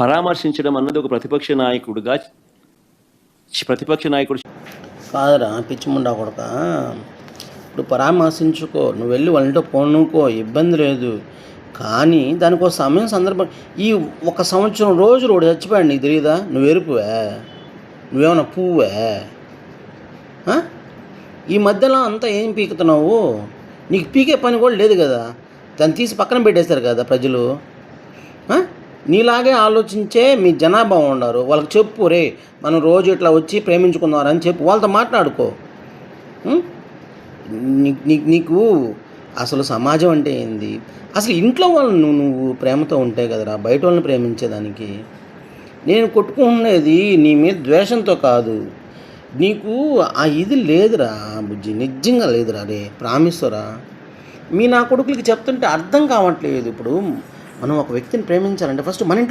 పరామర్శించడం అన్నది ఒక ప్రతిపక్ష నాయకుడుగా ప్రతిపక్ష నాయకుడు కాదురా పిచ్చిముండా కొడక. ఇప్పుడు పరామర్శించుకో నువ్వు వెళ్ళి వాళ్ళ ఇంట్లో ఇబ్బంది లేదు. కానీ దానికి ఒక సమయం సందర్భం ఈ ఒక సంవత్సరం రోజు ఒకటి చచ్చిపోయాడు నీకు తెలియదా నువ్వు ఎరుపువే? నువ్వేమన్నా పువ్వే? ఈ మధ్యలో అంతా ఏం పీకుతున్నావు? నీకు పీకే పని కూడా లేదు కదా. దాన్ని తీసి పక్కన పెట్టేశారు కదా ప్రజలు. నీలాగే ఆలోచించే మీ జనాభా ఉన్నారు. వాళ్ళకి చెప్పు రే మనం రోజు ఇట్లా వచ్చి ప్రేమించుకుందామని చెప్పు. వాళ్ళతో మాట్లాడుకో. నీ- నీకు అసలు సమాజం అంటే ఏంది? అసలు ఇంట్లో వాళ్ళను నువ్వు నువ్వు ప్రేమతో ఉంటే కదరా బయట వాళ్ళని ప్రేమించేదానికి? నేను కొట్టుకుంటున్నది నీ మీద ద్వేషంతో కాదు. నీకు ఆ ఇది లేదురా బుజ్జి నిజంగా లేదురా రే ప్రామిస్తురా మీ నా కొడుకులకి చెప్తుంటే అర్థం కావట్లేదు ఇప్పుడు. మనం ఒక వ్యక్తిని ప్రేమించాలంటే ఫస్ట్ మన ఇంట్లో